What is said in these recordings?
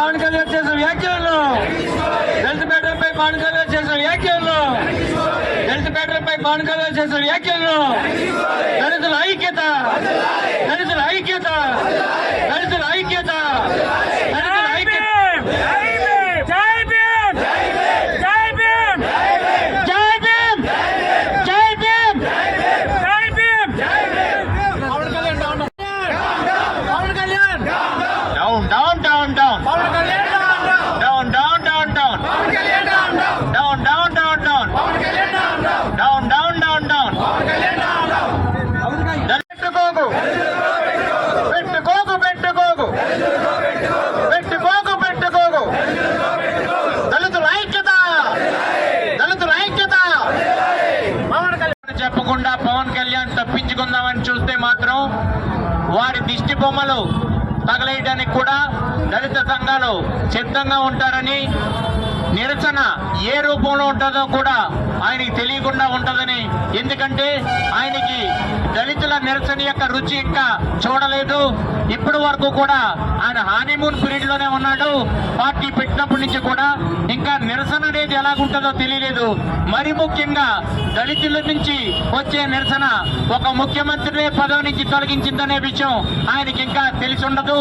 పవన్ కళ్యాణ్ చేసిన వ్యాఖ్యలు. దళిత పేటలపై పవన్ కళ్యాణ్ చేసిన వ్యాఖ్యలు. దళిత పేటలపై పవన్ కళ్యాణ్ చేసిన వ్యాఖ్యలు. దళితుల ఐక్యత. దళితుల ఐక్యత. దళితుల ఐక్యత. దళితుల ఐక్యత జై భీమ్ జై భీమ్ జై భీమ్ జై భీమ్ జై Bhim Pawan Kalyan down Pawan Kalyan down down down down Pawan Kalyan down down down down down Pawan Kalyan down down down down down Pawan Kalyan down down down down down Pawan Kalyan down పెట్టుకోకు పెట్టుకోకు పెట్టుకోకు పెట్టుకోకు పెట్టుకోకు దళితుల ఐక్యత దళితుల ఐక్యత పవన్ కళ్యాణ్ అని చెప్పకుండా పవన్ కళ్యాణ్ తప్పించుకుందామని చూస్తే మాత్రం వారి దిష్టి బొమ్మలు తగలేయడానికి కూడా దళిత సంఘాలు సిద్ధంగా ఉంటారని నిరసన ఏ రూపంలో ఉంటుందో కూడా ఆయనకి తెలియకుండా ఉంటుందని. ఎందుకంటే ఆయనకి దళితుల నిరసన యొక్క రుచి ఇంకా చూడలేదు. ఇప్పటి వరకు కూడా ఆయన హానీమూన్ పీరియడ్లోనే ఉన్నాడు. పార్టీ పెట్టినప్పటి నుంచి కూడా ఇంకా నిరసన అనేది ఎలాగుంటుందో తెలియలేదు. మరి ముఖ్యంగా దళితుల నుంచి వచ్చే నిరసన ఒక ముఖ్యమంత్రి పదవి నుంచి తొలగించిందనే విషయం ఆయనకి ఇంకా తెలిసి ఉండదు.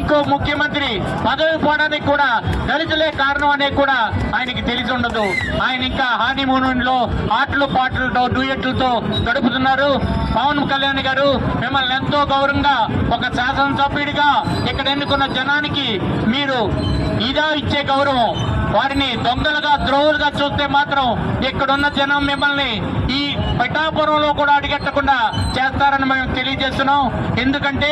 ఇంకో ముఖ్యమంత్రి పదవి పోవడానికి కూడా దళితులే కారణం అనేది కూడా ఆయనకి తెలిసి ఉండదు. ఆయన ఇంకా హానీమూన్లో ఆటలు పాటలతో డూయట్లతో గడుపుతున్నారు. పవన్ కళ్యాణ్ గారు మిమ్మల్ని ఎంతో గౌరవంగా ఒక శాసనసభ్యుడిగా ఇక్కడ ఎన్నుకున్న జనానికి మీరు ఇదా ఇచ్చే గౌరవం. వారిని దొంగలుగా ద్రోహులుగా చూస్తే మాత్రం ఇక్కడున్న జనం మిమ్మల్ని ఈ పిఠాపురంలో కూడా అడిగట్టకుండా చేస్తారని మేము తెలియజేస్తున్నాం. ఎందుకంటే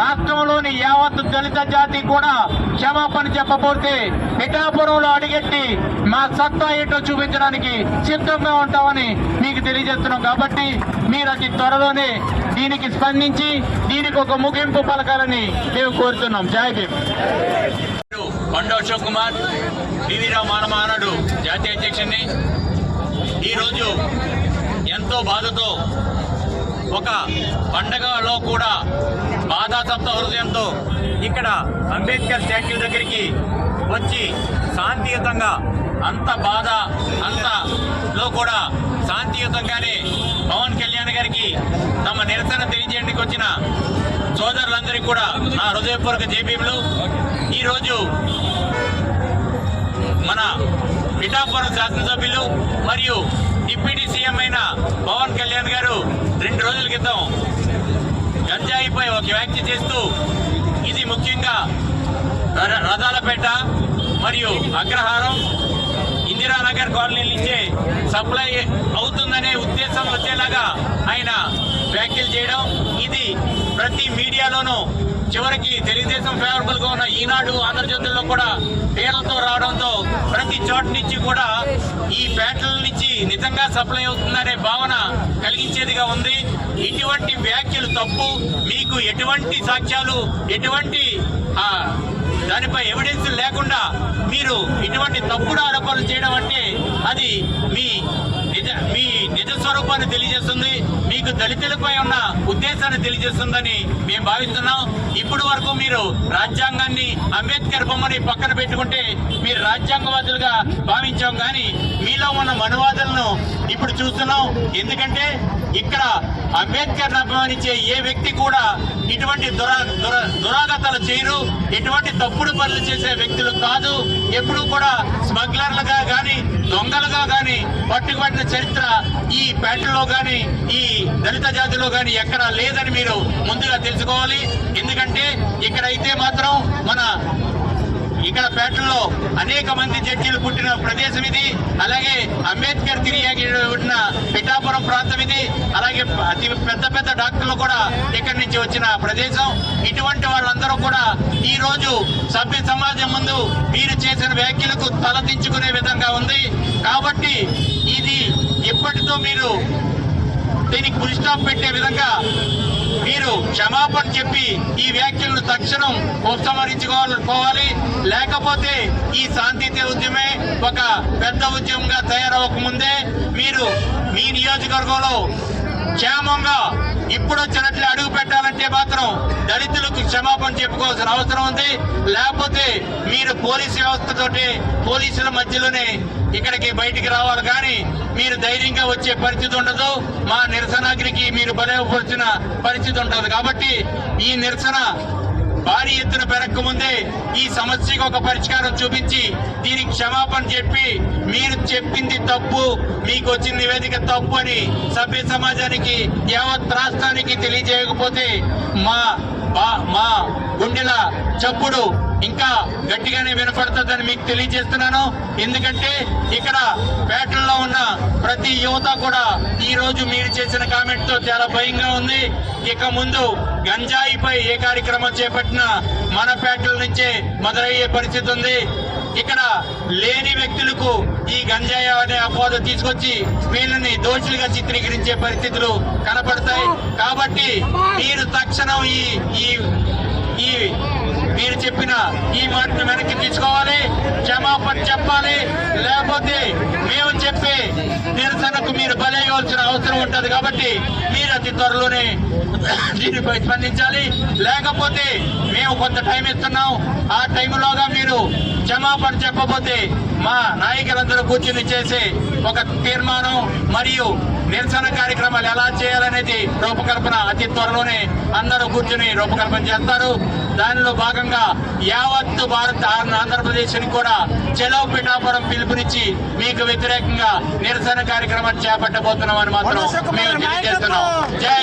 రాష్ట్రంలోని యావత్ దళిత జాతి కూడా క్షమాపణ చెప్పబోతే పిఠాపురంలో అడిగెట్టి మా సత్తా ఏంటో చూపించడానికి సిద్ధంగా ఉంటామని మీకు తెలియజేస్తున్నాం. కాబట్టి మీరు అతి త్వరలోనే దీనికి స్పందించి దీనికి ఒక ముగింపు పలకాలని మేము కోరుతున్నాం. జై భీమ్. బండో అశోక్ కుమార్ టీవీరావు మానమానాడు జాతీయ అధ్యక్షుడిని. ఈరోజు ఎంతో బాధతో ఒక పండగలో కూడా బాధాతప్త హృదయంతో ఇక్కడ అంబేద్కర్ స్టాచ్యూ దగ్గరికి వచ్చి శాంతియుతంగా అంత బాధ అంతలో కూడా శాంతియుతంగానే పవన్ కళ్యాణ్ గారికి తమ నిరసన తెలియజేయడానికి వచ్చిన సోదరులందరికీ కూడా నా హృదయపూర్వక జేబీలు ఈరోజు మన పిఠాపురం శాసనసభ్యులు మరియు డిప్యూటీ సీఎం అయిన పవన్ కళ్యాణ్ గారు రెండు రోజుల క్రితం గంజాయిపై ఒక వ్యాఖ్య చేస్తూ ఇది ముఖ్యంగా ర- రథాలపేట మరియు అగ్రహారం ఇందిరానగర్ కాలనీ నుంచి సప్లై అవుతుందనే ఉద్దేశం వచ్చేలాగా ఆయన వ్యాఖ్యలు చేయడం. ఇది ప్రతి మీడియాలోనూ చివరికి తెలుగుదేశం ఫేవరబుల్గా ఉన్న ఈనాడు ఆంధ్రజ్యోతుల్లో కూడా పేర్లతో రావడంతో ప్రతి చోట నుంచి కూడా ఈ పేటల నుంచి నిజంగా సప్లై అవుతుందనే భావన కలిగించేదిగా ఉంది. ఇటువంటి వ్యాఖ్యలు తప్పు. మీకు ఎటువంటి సాక్ష్యాలు ఎటువంటి దానిపై ఎవిడెన్స్ లేకుండా మీరు ఇటువంటి తప్పుడు ఆరోపణలు చేయడం అంటే అది మీ స్వరూపాన్ని తెలియజేస్తుంది. మీకు దళితులపై ఉన్న ఉద్దేశాన్ని తెలియజేస్తుందని మేము భావిస్తున్నాం. ఇప్పుడు వరకు మీరు రాజ్యాంగాన్ని అంబేద్కర్ బొమ్మని పక్కన పెట్టుకుంటే మీరు రాజ్యాంగవాదులుగా భావించాం. కానీ మీలో ఉన్న మనువాదులను ఇప్పుడు చూస్తున్నాం. ఎందుకంటే ఇక్కడ అంబేద్కర్ అభిమానించే ఏ వ్యక్తి కూడా ఇటువంటి దురా దుర దురాగతాలు చేయరు. ఎటువంటి తప్పుడు పనులు చేసే వ్యక్తులు కాదు. ఎప్పుడు కూడా స్మగ్లర్లుగా గాని దొంగలుగా గాని పట్టుబడిన చరిత్ర ఈ పేటలో గాని ఈ దళిత జాతిలో గాని ఎక్కడా లేదని మీరు ముందుగా తెలుసుకోవాలి. ఎందుకంటే ఇక్కడైతే మాత్రం మన ఇక్కడ పేటలో అనేక మంది జడ్జీలు పుట్టిన ప్రదేశం ఇది. అలాగే అంబేద్కర్ తిరిగి ఉన్న పిఠాపురం ప్రాంతం ఇది. అలాగే అతి పెద్ద పెద్ద డాక్టర్లు కూడా ఇక్కడి నుంచి వచ్చిన ప్రదేశం. ఇటువంటి వాళ్ళందరూ కూడా ఈ రోజు సభ్య సమాజం ముందు మీరు చేసిన వ్యాఖ్యలకు తలదించుకునే విధంగా ఉంది. కాబట్టి ఇది ఇప్పటితో మీరు దీనికి పులి స్టాప్ పెట్టే విధంగా మీరు క్షమాపణ చెప్పి ఈ వ్యాఖ్యలను తక్షణం ఉపసంహరించుకోవాలి. లేకపోతే ఈ శాంతియుత ఉద్యమే ఒక పెద్ద ఉద్యమంగా తయారవక ముందే మీరు మీ నియోజకవర్గంలో క్షేమంగా ఇప్పుడు వచ్చినట్లు అడుగు పెట్టాలంటే మాత్రం దళితులకు క్షమాపణ చెప్పుకోవాల్సిన అవసరం ఉంది. లేకపోతే మీరు పోలీసు వ్యవస్థతోటి పోలీసుల మధ్యలోనే ఇక్కడికి బయటికి రావాలి. కానీ మీరు ధైర్యంగా వచ్చే పరిస్థితి ఉండదు. మా నిరసనాగ్రికి మీరు బలపరిచిన పరిస్థితి ఉంటుంది. కాబట్టి ఈ నిరసన భారీ ఎత్తున పెరక్క ముందే ఈ సమస్యకు ఒక పరిష్కారం చూపించి దీనికి క్షమాపణ చెప్పి మీరు చెప్పింది తప్పు మీకు వచ్చిన నివేదిక తప్పు అని సభ్య సమాజానికి యావత్ రాష్ట్రానికి తెలియజేయకపోతే మా బా- మా గుండెల చప్పుడు ఇంకా గట్టిగానే వినపడుతుందని మీకు తెలియజేస్తున్నాను. ఎందుకంటే ఇక్కడ పేటల్లో ఉన్న ప్రతి యువత కూడా ఈ రోజు మీరు చేసిన కామెంట్తో చాలా భయంగా ఉంది. ఇక ముందు గంజాయిపై ఏ కార్యక్రమం చేపట్టినా మన పేటల నుంచే మొదలయ్యే పరిస్థితి ఉంది. ఇక్కడ లేని వ్యక్తులకు ఈ గంజాయి అనే అపోద తీసుకొచ్చి వీళ్ళని దోషులుగా చిత్రీకరించే పరిస్థితులు కనపడతాయి. కాబట్టి మీరు తక్షణం ఈ ఈ ఈ చెప్పిన ఈ మాటను వెనక్కి తీసుకోవాలి క్షమాపణ చెప్పాలి. లేకపోతే మేము చెప్పే నిరసనకు మీరు బలయ్యవలసిన అవసరం ఉంటుంది కాబట్టి మీరు అతి త్వరలోనే దీనిపై స్పందించాలి. లేకపోతే మేము కొంత టైం ఇస్తున్నాం. ఆ టైంలోగా మీరు క్షమాపణ చెప్పబోతే మా నాయకులందరూ కూర్చుని చేసి ఒక తీర్మానం మరియు నిరసన కార్యక్రమాలు ఎలా చేయాలనేది రూపకల్పన అతి త్వరలోనే అందరూ కూర్చుని రూపకల్పన చేస్తారు. దానిలో భాగంగా యావత్తు భారత్ ఆంధ్రప్రదేశ్ని కూడా చెలో పిఠాపురం పిలుపునిచ్చి మీకు వ్యతిరేకంగా నిరసన కార్యక్రమాన్ని చేపట్టబోతున్నామని మాత్రం జై